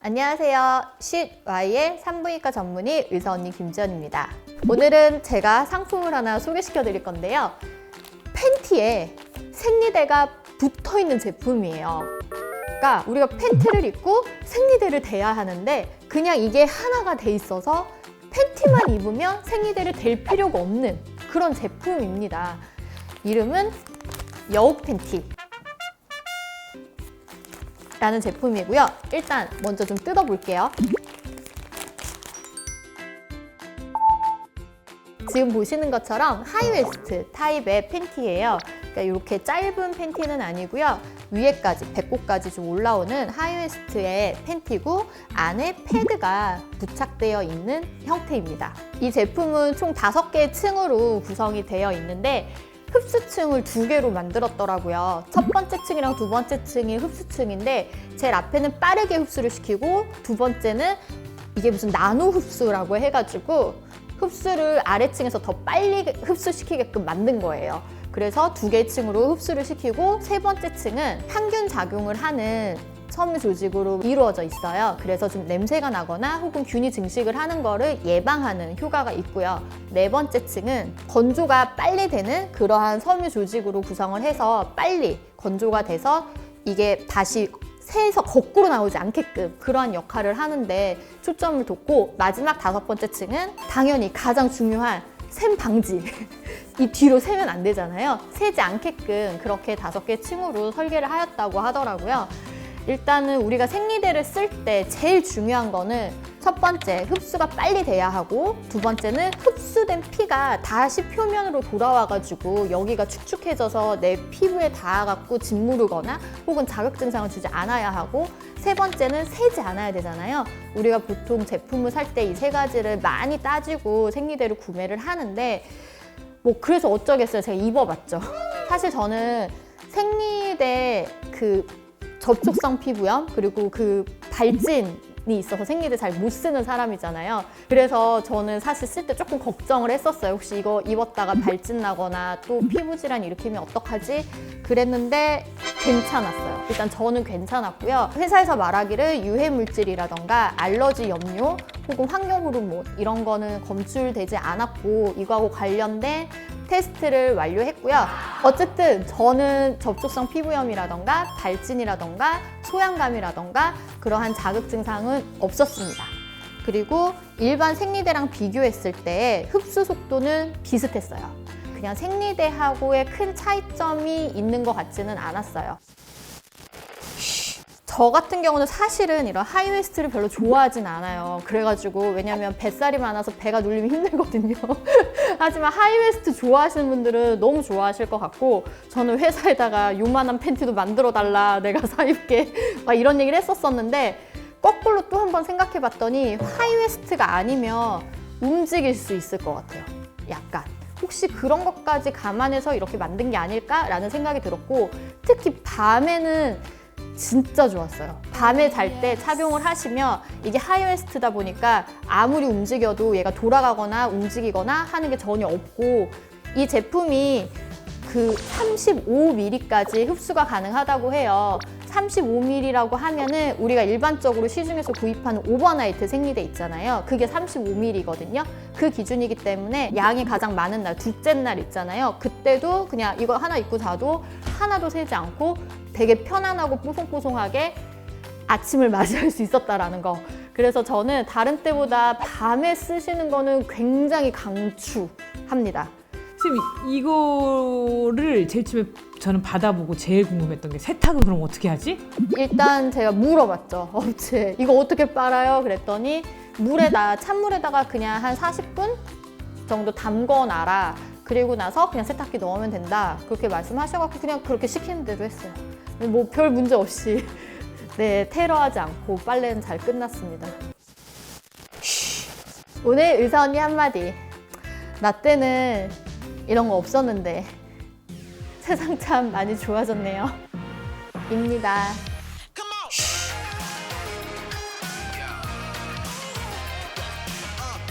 안녕하세요. 쉿와이의 산부인과 전문의 의사 언니 김지연입니다. 오늘은 제가 상품을 하나 소개시켜 드릴 건데요. 팬티에 생리대가 붙어 있는 제품이에요. 그러니까 우리가 팬티를 입고 생리대를 대야 하는데 그냥 이게 하나가 돼 있어서 팬티만 입으면 생리대를 댈 필요가 없는 그런 제품입니다. 이름은 여우 팬티. 라는 제품이고요. 일단 먼저 좀 뜯어볼게요. 지금 보시는 것처럼 하이웨스트 타입의 팬티예요. 그러니까 이렇게 짧은 팬티는 아니고요. 위에까지 배꼽까지 좀 올라오는 하이웨스트의 팬티고 안에 패드가 부착되어 있는 형태입니다. 이 제품은 총 5개의 층으로 구성이 되어 있는데 흡수층을 두 개로 만들었더라고요. 첫 번째 층이랑 두 번째 층이 흡수층인데 제일 앞에는 빠르게 흡수를 시키고 두 번째는 이게 무슨 나노 흡수라고 해가지고 흡수를 아래층에서 더 빨리 흡수시키게끔 만든 거예요. 그래서 두 개 층으로 흡수를 시키고 세 번째 층은 항균 작용을 하는 섬유 조직으로 이루어져 있어요. 그래서 좀 냄새가 나거나 혹은 균이 증식을 하는 거를 예방하는 효과가 있고요. 네 번째 층은 건조가 빨리 되는 그러한 섬유 조직으로 구성을 해서 빨리 건조가 돼서 이게 다시 새에서 거꾸로 나오지 않게끔 그러한 역할을 하는데 초점을 뒀고 마지막 다섯 번째 층은 당연히 가장 중요한 샘 방지. 이 뒤로 세면 안 되잖아요. 새지 않게끔 그렇게 다섯 개 층으로 설계를 하였다고 하더라고요. 일단은 우리가 생리대를 쓸 때 제일 중요한 거는 첫 번째 흡수가 빨리 돼야 하고 두 번째는 흡수된 피가 다시 표면으로 돌아와가지고 여기가 축축해져서 내 피부에 닿아갖고 짓무르거나 혹은 자극 증상을 주지 않아야 하고 세 번째는 새지 않아야 되잖아요. 우리가 보통 제품을 살 때 이 세 가지를 많이 따지고 생리대를 구매를 하는데 뭐 그래서 어쩌겠어요. 제가 입어봤죠. 사실 저는 생리대 그 접촉성 피부염 그리고 그 발진 이 있어서 생리대 잘 못 쓰는 사람이잖아요. 그래서 저는 사실 쓸 때 조금 걱정을 했었어요. 혹시 이거 입었다가 발진 나거나 또 피부 질환 일으키면 어떡하지? 그랬는데 괜찮았어요. 일단 저는 괜찮았고요. 회사에서 말하기를 유해 물질이라던가 알러지 염료 혹은 환경 호르몬 이런 거는 검출되지 않았고 이거하고 관련된 테스트를 완료했고요. 어쨌든 저는 접촉성 피부염이라던가 발진이라던가 소양감이라던가 그러한 자극 증상은 없었습니다. 그리고 일반 생리대랑 비교했을 때 흡수 속도는 비슷했어요. 그냥 생리대하고의 큰 차이점이 있는 것 같지는 않았어요. 저 같은 경우는 사실은 이런 하이웨스트를 별로 좋아하진 않아요. 그래가지고 왜냐면 뱃살이 많아서 배가 눌리면 힘들거든요. 하지만 하이웨스트 좋아하시는 분들은 너무 좋아하실 것 같고 저는 회사에다가 요만한 팬티도 만들어 달라 내가 사 입게 막 이런 얘기를 했었었는데 거꾸로 또 한번 생각해 봤더니 하이웨스트가 아니면 움직일 수 있을 것 같아요. 약간. 혹시 그런 것까지 감안해서 이렇게 만든 게 아닐까라는 생각이 들었고 특히 밤에는 진짜 좋았어요. 밤에 잘 때 착용을 하시면 이게 하이웨스트다 보니까 아무리 움직여도 얘가 돌아가거나 움직이거나 하는 게 전혀 없고 이 제품이 그 35mm까지 흡수가 가능하다고 해요. 35mm라고 하면은 우리가 일반적으로 시중에서 구입하는 오버나이트 생리대 있잖아요. 그게 35mm거든요. 그 기준이기 때문에 양이 가장 많은 날, 둘째 날 있잖아요. 그때도 그냥 이거 하나 입고 자도 하나도 새지 않고 되게 편안하고 뽀송뽀송하게 아침을 맞이할 수 있었다라는 거. 그래서 저는 다른 때보다 밤에 쓰시는 거는 굉장히 강추합니다. 선생님 이거를 제일 처음에 저는 받아보고 제일 궁금했던 게 세탁은 그럼 어떻게 하지? 일단 제가 물어봤죠 업체. 이거 어떻게 빨아요? 그랬더니 물에다 찬물에다가 그냥 한 40분 정도 담궈 놔라. 그리고 나서 그냥 세탁기 넣으면 된다. 그렇게 말씀하셔갖고 그냥 그렇게 시키는 대로 했어요. 뭐 별 문제 없이. 네 테러하지 않고 빨래는 잘 끝났습니다. 오늘 의사 언니 한마디. 나 때는 이런 거 없었는데. 세상 참 많이 좋아졌네요. 입니다